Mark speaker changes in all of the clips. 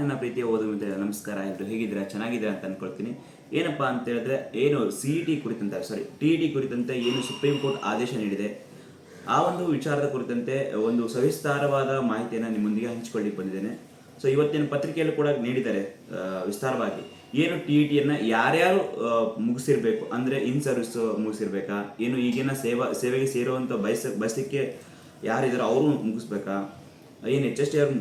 Speaker 1: ನನ್ನ ಪ್ರೀತಿಯ ಓದು ನಮಸ್ಕಾರ ಎಲ್ಲರೂ ಹೇಗಿದ್ದೀರಾ? ಚೆನ್ನಾಗಿದ್ದೀರಾ ಅಂತ ಅನ್ಕೊಳ್ತೀನಿ. ಏನಪ್ಪಾ ಅಂತ ಹೇಳಿದ್ರೆ, ಏನು ಸಿ ಇ ಟಿ ಕುರಿತಂತೆ ಸಾರಿ ಟಿ ಇ ಟಿ ಕುರಿತಂತೆ ಏನು ಸುಪ್ರೀಂ ಕೋರ್ಟ್ ಆದೇಶ ನೀಡಿದೆ. ಆ ಒಂದು ವಿಚಾರದ ಕುರಿತಂತೆ ಒಂದು ಸವಿಸ್ತಾರವಾದ ಮಾಹಿತಿಯನ್ನು ನಿಮ್ಮೊಂದಿಗೆ ಹಂಚಿಕೊಳ್ಳಿ ಬಂದಿದ್ದೇನೆ. ಸೊ ಇವತ್ತಿನ ಪತ್ರಿಕೆಯಲ್ಲೂ ಕೂಡ ನೀಡಿದ್ದಾರೆ ವಿಸ್ತಾರವಾಗಿ. ಏನು ಟಿ ಇ ಟಿಯನ್ನು ಯಾರ್ಯಾರು ಮುಗಿಸಿರ್ಬೇಕು, ಅಂದರೆ ಇನ್ ಸರ್ವಿಸ್ ಮುಗಿಸಿರ್ಬೇಕಾ? ಏನು ಈಗಿನ ಸೇವಾ, ಸೇವೆಗೆ ಸೇರುವಂಥ ಬಯಸ, ಬಯಸಲಿಕ್ಕೆ ಯಾರಿದ್ದಾರೋ ಅವರು ಮುಗಿಸ್ಬೇಕಾ? ಏನು ಎಚ್ ಎಸ್ ಟಿ ಆರ್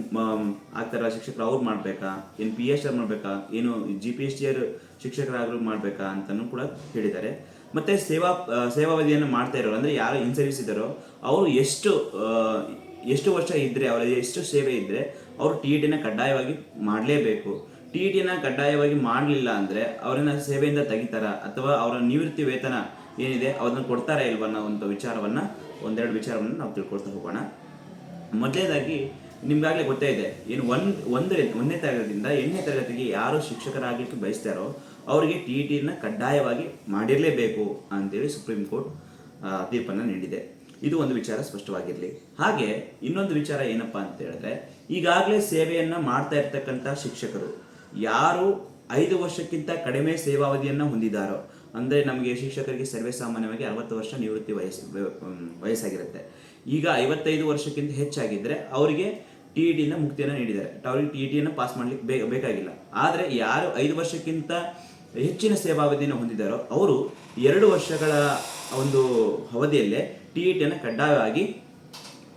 Speaker 1: ಆಗ್ತಾರ ಶಿಕ್ಷಕರು, ಅವ್ರು ಮಾಡಬೇಕಾ? ಏನು ಪಿ ಎಚ್ ಆರ್ ಮಾಡಬೇಕಾ? ಏನು G P S T R ಶಿಕ್ಷಕರಾಗಲು ಮಾಡಬೇಕಾ ಅಂತಲೂ ಕೂಡ ಹೇಳಿದ್ದಾರೆ. ಮತ್ತು ಸೇವಾ ಸೇವಾವಧಿಯನ್ನು ಮಾಡ್ತಾ ಇರೋರು, ಅಂದರೆ ಯಾರು ಇನ್ ಸರ್ವಿಸ್ ಇದ್ದಾರೋ, ಅವರು ಎಷ್ಟು ಎಷ್ಟು ವರ್ಷ ಇದ್ದರೆ ಅವರ ಎಷ್ಟು ಸೇವೆ ಇದ್ದರೆ ಅವರು ಟಿ ಇ ಟಿನ ಕಡ್ಡಾಯವಾಗಿ ಮಾಡಲೇಬೇಕು. ಟಿ ಇ ಟಿನ ಕಡ್ಡಾಯವಾಗಿ ಮಾಡಲಿಲ್ಲ ಅಂದರೆ ಅವರನ್ನ ಸೇವೆಯಿಂದ ತೆಗಿತಾರ? ಅಥವಾ ಅವರ ನಿವೃತ್ತಿ ವೇತನ ಏನಿದೆ ಅದನ್ನು ಕೊಡ್ತಾರಾ ಇಲ್ವನ್ನೋ ಒಂದು ವಿಚಾರವನ್ನು, ಒಂದೆರಡು ವಿಚಾರವನ್ನು ನಾವು ತಿಳ್ಕೊಳ್ತಾ ಹೋಗೋಣ. ಮೊದಲನೇದಾಗಿ ನಿಮ್ಗಾಗಲೇ ಗೊತ್ತೇ ಇದೆ. ಏನು ಒಂದು ಒಂದನೇ ತರಗತಿಯಿಂದ ಎಂಟನೇ ತರಗತಿಗೆ ಯಾರು ಶಿಕ್ಷಕರಾಗಲಿಕ್ಕೆ ಬಯಸ್ತಾರೋ ಅವರಿಗೆ ಟಿ ಇ ಟಿನ ಕಡ್ಡಾಯವಾಗಿ ಮಾಡಿರಲೇಬೇಕು ಅಂತೇಳಿ ಸುಪ್ರೀಂ ಕೋರ್ಟ್ ತೀರ್ಪನ್ನು ನೀಡಿದೆ. ಇದು ಒಂದು ವಿಚಾರ ಸ್ಪಷ್ಟವಾಗಿರಲಿ. ಹಾಗೆ ಇನ್ನೊಂದು ವಿಚಾರ ಏನಪ್ಪಾ ಅಂತ ಹೇಳಿದ್ರೆ, ಈಗಾಗಲೇ ಸೇವೆಯನ್ನು ಮಾಡ್ತಾ ಇರ್ತಕ್ಕಂಥ ಶಿಕ್ಷಕರು ಯಾರು ಐದು ವರ್ಷಕ್ಕಿಂತ ಕಡಿಮೆ ಸೇವಾವಧಿಯನ್ನು ಹೊಂದಿದ್ದಾರೋ ಅಂದರೆ ನಮಗೆ ಶಿಕ್ಷಕರಿಗೆ ಸರ್ವೇ ಸಾಮಾನ್ಯವಾಗಿ ಅರವತ್ತು ವರ್ಷ ನಿವೃತ್ತಿ ವಯಸ್ಸು ವಯಸ್ಸಾಗಿರುತ್ತೆ. ಈಗ ಐವತ್ತೈದು ವರ್ಷಕ್ಕಿಂತ ಹೆಚ್ಚಾಗಿದ್ದರೆ ಅವರಿಗೆ ಟಿ ಇ ಟಿಯಿಂದ ಮುಕ್ತಿಯನ್ನು ನೀಡಿದ್ದಾರೆ. ಅವ್ರಿಗೆ ಟಿ ಇ ಟಿಯನ್ನು ಪಾಸ್ ಮಾಡ್ಲಿಕ್ಕೆ ಬೇ ಬೇಕಾಗಿಲ್ಲ. ಆದರೆ ಯಾರು ಐದು ವರ್ಷಕ್ಕಿಂತ ಹೆಚ್ಚಿನ ಸೇವಾವಧಿಯನ್ನು ಹೊಂದಿದ್ದಾರೋ ಅವರು ಎರಡು ವರ್ಷಗಳ ಒಂದು ಅವಧಿಯಲ್ಲೇ ಟಿ ಇ ಟಿಯನ್ನು ಕಡ್ಡಾಯವಾಗಿ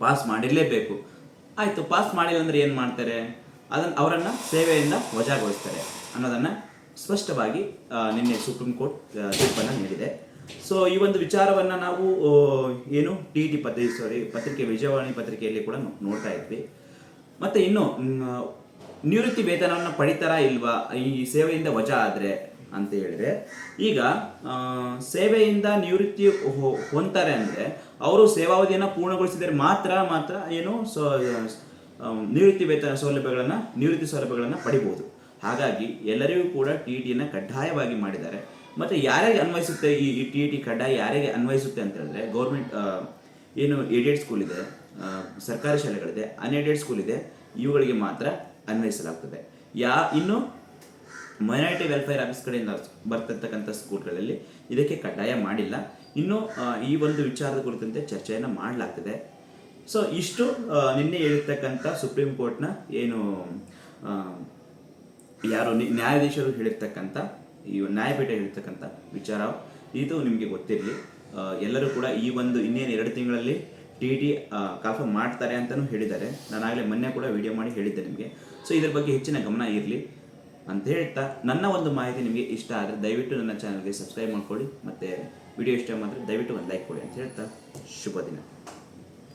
Speaker 1: ಪಾಸ್ ಮಾಡಿರಲೇಬೇಕು. ಆಯಿತು ಪಾಸ್ ಮಾಡಿಲ್ಲ ಅಂದರೆ ಏನು ಮಾಡ್ತಾರೆ? ಅದನ್ನು ಅವರನ್ನು ಸೇವೆಯಿಂದ ವಜಾಗೊಳಿಸ್ತಾರೆ ಅನ್ನೋದನ್ನು ಸ್ಪಷ್ಟವಾಗಿ ನಿನ್ನೆ ಸುಪ್ರೀಂ ಕೋರ್ಟ್ ತೀರ್ಪನ್ನು ನೀಡಿದೆ. ಸೊ ಈ ಒಂದು ವಿಚಾರವನ್ನು ನಾವು ಏನು, ಟಿ ಟಿ ಪತ್ರಿಕೆ ಸಾರಿ ಪತ್ರಿಕೆ, ವಿಜಯವಾಣಿ ಪತ್ರಿಕೆಯಲ್ಲಿ ಕೂಡ ನೋಡ್ತಾ ಇದ್ವಿ. ಮತ್ತು ಇನ್ನು ನಿವೃತ್ತಿ ವೇತನವನ್ನು ಪಡಿತಾರಾ ಇಲ್ವಾ? ಈ ಸೇವೆಯಿಂದ ವಜಾ ಆದರೆ ಅಂತ ಹೇಳಿದ್ರೆ, ಈಗ ಸೇವೆಯಿಂದ ನಿವೃತ್ತಿ ಹೊಂತಾರೆ ಅಂದರೆ, ಅವರು ಸೇವಾವಧಿಯನ್ನು ಪೂರ್ಣಗೊಳಿಸಿದರೆ ಮಾತ್ರ ಮಾತ್ರ ಏನು, ಸೊ ನಿವೃತ್ತಿ ವೇತನ ಸೌಲಭ್ಯಗಳನ್ನು, ನಿವೃತ್ತಿ ಸೌಲಭ್ಯಗಳನ್ನು ಪಡಿಬಹುದು ಹಾಗಾಗಿ ಎಲ್ಲರಿಗೂ ಕೂಡ ಟಿ ಟಿಯನ್ನು ಕಡ್ಡಾಯವಾಗಿ ಮಾಡಿದ್ದಾರೆ. ಮತ್ತು ಯಾರಿಗೆ ಅನ್ವಯಿಸುತ್ತೆ ಈ ಟಿ ಇ ಟಿ ಕಡ್ಡಾಯ ಯಾರಿಗೆ ಅನ್ವಯಿಸುತ್ತೆ ಅಂತ ಹೇಳಿದ್ರೆ ಗೌರ್ಮೆಂಟ್ ಏನು ಏಡೆಡ್ ಸ್ಕೂಲ್ ಇದೆ ಸರ್ಕಾರಿ ಶಾಲೆಗಳಿದೆ ಅನ್ಏಡೆಡ್ ಸ್ಕೂಲ್ ಇದೆ, ಇವುಗಳಿಗೆ ಮಾತ್ರ ಅನ್ವಯಿಸಲಾಗ್ತದೆ. ಯಾ, ಇನ್ನು ಮೈನಾರಿಟಿ ವೆಲ್ಫೇರ್ ಆಫೀಸ್ ಕಡೆಯಿಂದ ಬರ್ತಿರ್ತಕ್ಕಂಥ ಸ್ಕೂಲ್ಗಳಲ್ಲಿ ಇದಕ್ಕೆ ಕಡ್ಡಾಯ ಮಾಡಿಲ್ಲ. ಇನ್ನು ಈ ಒಂದು ವಿಚಾರದ ಕುರಿತಂತೆ ಚರ್ಚೆಯನ್ನು ಮಾಡಲಾಗ್ತದೆ. ಸೊ ಇಷ್ಟು ನಿನ್ನೆ ಹೇಳಿರ್ತಕ್ಕಂಥ ಸುಪ್ರೀಂ ಕೋರ್ಟ್ನ ಏನು ಯಾರು ನ್ಯಾಯಾಧೀಶರು ಹೇಳಿರ್ತಕ್ಕಂಥ, ಈ ನ್ಯಾಯಪೀಠ ಹೇಳಿರ್ತಕ್ಕಂಥ ವಿಚಾರ ಇದು ನಿಮಗೆ ಗೊತ್ತಿರಲಿ. ಎಲ್ಲರೂ ಕೂಡ ಈ ಒಂದು ಇನ್ನೇನು ಎರಡು ತಿಂಗಳಲ್ಲಿ ಟಿ ಟಿ ಕಾಲ್ಫರ್ಮ್ ಮಾಡ್ತಾರೆ ಅಂತಲೂ ಹೇಳಿದ್ದಾರೆ. ನಾನಾಗಲೇ ಮೊನ್ನೆ ಕೂಡ ವಿಡಿಯೋ ಮಾಡಿ ಹೇಳಿದ್ದೆ ನಿಮಗೆ. ಸೊ ಇದ್ರ ಬಗ್ಗೆ ಹೆಚ್ಚಿನ ಗಮನ ಇರಲಿ ಅಂತ ಹೇಳ್ತಾ ನನ್ನ ಒಂದು ಮಾಹಿತಿ ನಿಮಗೆ ಇಷ್ಟ ಆದರೆ ದಯವಿಟ್ಟು ನನ್ನ ಚಾನಲ್ಗೆ ಸಬ್ಸ್ಕ್ರೈಬ್ ಮಾಡ್ಕೊಳ್ಳಿ. ಮತ್ತು ವಿಡಿಯೋ ಇಷ್ಟ ಮಾತ್ರ ದಯವಿಟ್ಟು ಒಂದು ಲೈಕ್ ಕೊಡಿ ಅಂತ ಹೇಳ್ತಾ. ಶುಭ ದಿನ.